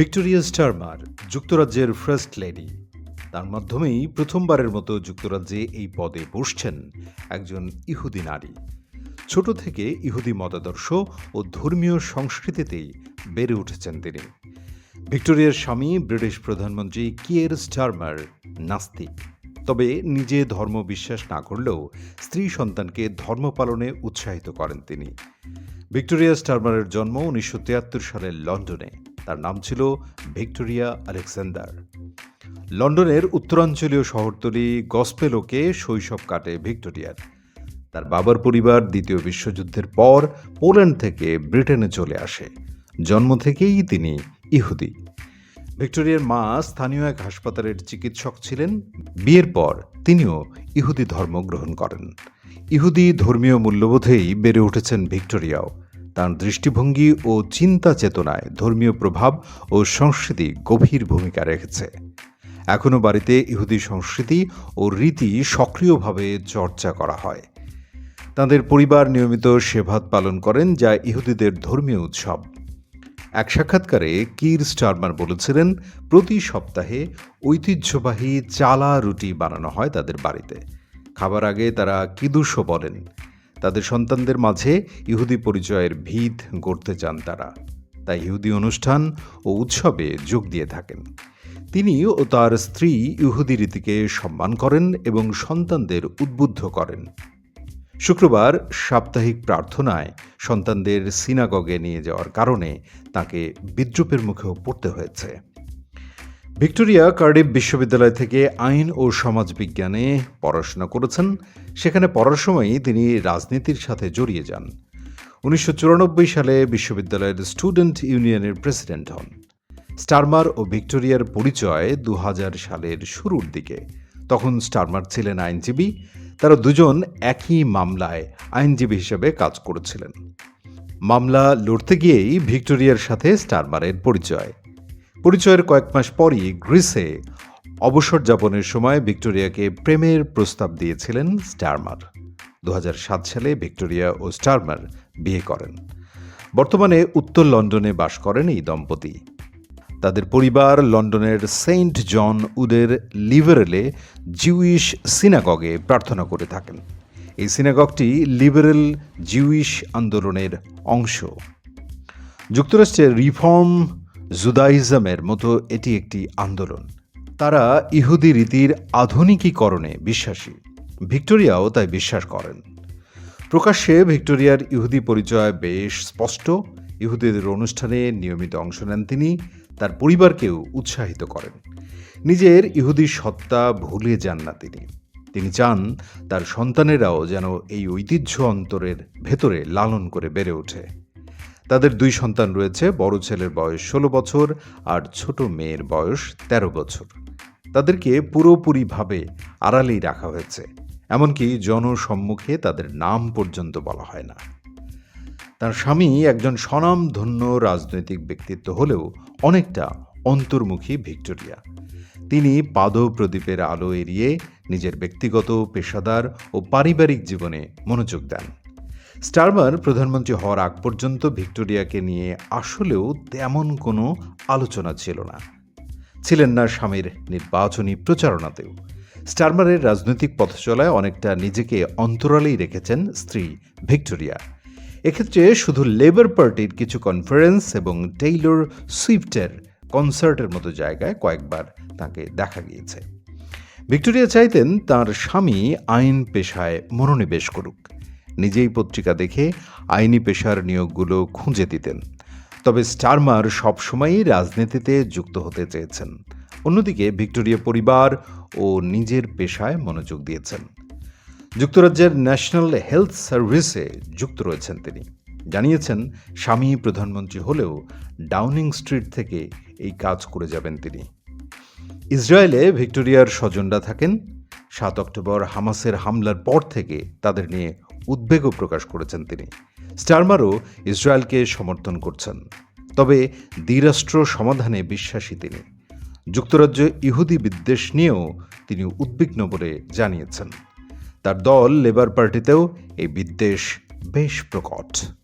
Victoria Starmer যুক্তরাজ্যের first lady. তার মাধ্যমেই প্রথমবারের মতো যুক্তরাজ্যে এই পদে বসছেন একজন ইহুদি নারী। ছোট থেকে ইহুদি মতাদর্শ ও ধর্মীয় সংস্কৃতিতেই বেড়ে উঠেছেন তিনি। ভিক্টোরিয়ার স্বামী ব্রিটিশ প্রধানমন্ত্রী কিয়ের স্টারমার নাস্তিক। তবে নিজে ধর্ম বিশ্বাস না করলেও স্ত্রী সন্তানকে ধর্ম পালনে উৎসাহিত করেন তিনি। ভিক্টোরিয়া স্টারমারের জন্ম উনিশশো তিয়াত্তর সালের লন্ডনে। তার নাম ছিল ভিক্টোরিয়া আলেকজান্ডার। লন্ডনের উত্তরাঞ্চলীয় শহরতলি গসপেলোকে শৈশব কাটে ভিক্টোরিয়ার। তার বাবার পরিবার দ্বিতীয় বিশ্বযুদ্ধের পর পোল্যান্ড থেকে ব্রিটেনে চলে আসে। জন্ম থেকেই তিনি ইহুদি। ভিক্টোরিয়ার মা স্থানীয় এক হাসপাতালের চিকিৎসক ছিলেন। বিয়ের পর তিনিও ইহুদি ধর্ম গ্রহণ করেন। ইহুদি ধর্মীয় মূল্যবোধেই বেড়ে উঠেছেন ভিক্টোরিয়াও। তার দৃষ্টিভঙ্গি ও চিন্তা চেতনায় ধর্মীয় প্রভাব ও সংস্কৃতি গভীর ভূমিকা রেখেছে। এখনও বাড়িতে ইহুদি সংস্কৃতি ও রীতি সক্রিয়ভাবে চর্চা করা হয়। তাদের পরিবার নিয়মিত সেভাত পালন করেন যা ইহুদিদের ধর্মীয় উৎসব। এক সাক্ষাৎকারে কির স্টারমার বলেছিলেন, প্রতি সপ্তাহে ঐতিহ্যবাহী চালা রুটি বানানো হয় তাদের বাড়িতে। খাবার আগে তারা কিদুসও বলেন। তাদের সন্তানদের মাঝে ইহুদি পরিচয়ের ভিত গড়তে চান তারা। তাই ইহুদি অনুষ্ঠান ও উৎসবে যোগ দিয়ে থাকেন। তিনি ও তার স্ত্রী ইহুদি রীতিকে সম্মান করেন এবং সন্তানদের উদ্বুদ্ধ করেন। শুক্রবার সাপ্তাহিক প্রার্থনায় সন্তানদের সিনাগগে নিয়ে যাওয়ার কারণে তাকে বিদ্রুপের মুখেও পড়তে হয়েছে। ভিক্টোরিয়া কার্ডিফ বিশ্ববিদ্যালয় থেকে আইন ও সমাজবিজ্ঞানে পড়াশোনা করেছেন। সেখানে পড়ার সময়ই তিনি রাজনীতির সাথে জড়িয়ে যান। উনিশশো চুরানব্বই সালে বিশ্ববিদ্যালয়ের স্টুডেন্ট ইউনিয়নের প্রেসিডেন্ট হন। স্টারমার ও ভিক্টোরিয়ার পরিচয় দু হাজার সালের শুরুর দিকে। তখন স্টারমার ছিলেন আইনজীবী। তারা দুজন একই মামলায় আইনজীবী হিসেবে কাজ করেছিলেন। মামলা লড়তে গিয়েই ভিক্টোরিয়ার সাথে স্টারমারের পরিচয়। পরিচয়ের কয়েক মাস পরই গ্রিসে অবসর যাপনের সময় ভিক্টোরিয়াকে প্রেমের প্রস্তাব দিয়েছিলেন স্টারমার। দু হাজার সাত সালে ভিক্টোরিয়া ও স্টারমার বিয়ে করেন। বর্তমানে উত্তর লন্ডনে বাস করেন এই দম্পতি। তাদের পরিবার লন্ডনের সেন্ট জন উদের লিবারেলে জিউইশ সিনাগগে প্রার্থনা করে থাকেন। এই সিনাগগটি লিবারেল জিউইশ আন্দোলনের অংশ। যুক্তরাষ্ট্রের রিফর্ম জুদাইজমের মতো এটি একটি আন্দোলন। তারা ইহুদি রীতির আধুনিকীকরণে বিশ্বাসী। ভিক্টোরিয়াও তাই বিশ্বাস করেন। প্রকাশ্যে ভিক্টোরিয়ার ইহুদি পরিচয় বেশ স্পষ্ট। ইহুদিদের অনুষ্ঠানে নিয়মিত অংশ নেন তিনি, তার পরিবারকেও উৎসাহিত করেন। নিজের ইহুদি সত্তা ভুলে যান না তিনি। তিনি চান তার সন্তানেরাও যেন এই ঐতিহ্য অন্তরের ভেতরে লালন করে বেড়ে ওঠে। তাদের দুই সন্তান রয়েছে, বড় ছেলের বয়স ষোলো বছর আর ছোট মেয়ের বয়স ১৩ বছর। তাদেরকে পুরোপুরিভাবে আড়ালেই রাখা হয়েছে। এমনকি জনসম্মুখে তাদের নাম পর্যন্ত বলা হয় না। তার স্বামী একজন স্বনামধন্য রাজনৈতিক ব্যক্তিত্ব হলেও অনেকটা অন্তর্মুখী ভিক্টোরিয়া। তিনি পাদপ্রদীপের আলো এড়িয়ে নিজের ব্যক্তিগত পেশাদার ও পারিবারিক জীবনে মনোযোগ দেন। স্টারমার প্রধানমন্ত্রী হওয়ার আগ পর্যন্ত ভিক্টোরিয়াকে নিয়ে আসলেও তেমন কোনো আলোচনা ছিল না। ছিলেন না স্বামীর নির্বাচনী প্রচারণাতেও। স্টারমারের রাজনৈতিক পথচলায় অনেকটা নিজেকে অন্তরালেই রেখেছেন স্ত্রী ভিক্টোরিয়া। এক্ষেত্রে শুধু লেবার পার্টির কিছু কনফারেন্স এবং টেইলর সুইফটের কনসার্টের মতো জায়গায় কয়েকবার তাকে দেখা গিয়েছে। ভিক্টোরিয়া চাইতেন তার স্বামী আইন পেশায় মনোনিবেশ করুক। নিজেই পত্রিকা দেখে আইনি পেশার নিয়োগগুলো খুঁজে দিতেন। তবে স্টারমার সবসময়ই রাজনীতিতে যুক্ত হতে চেয়েছেন। অন্যদিকে ভিক্টোরিয়া পরিবার ও নিজের পেশায় মনোযোগ দিয়েছেন। যুক্তরাজ্যের ন্যাশনাল হেলথ সার্ভিসে যুক্ত রয়েছেন তিনি। জানিয়েছেন, স্বামী প্রধানমন্ত্রী হলেও ডাউনিং স্ট্রিট থেকে এই কাজ করে যাবেন তিনি। ইসরায়েলে ভিক্টোরিয়ার স্বজনরা থাকেন। সাত অক্টোবর হামাসের হামলার পর থেকে তাদের নিয়ে উদ্বেগও প্রকাশ করেছেন তিনি। স্টারমারও ইসরায়েলকে সমর্থন করছেন। তবে দ্বিরাষ্ট্র সমাধানে বিশ্বাসী তিনি। যুক্তরাজ্য ইহুদি বিদ্বেষ নিয়েও তিনি উদ্বিগ্ন বলে জানিয়েছেন। তার দল লেবার পার্টিতেও এই বিদ্বেষ বেশ প্রকট।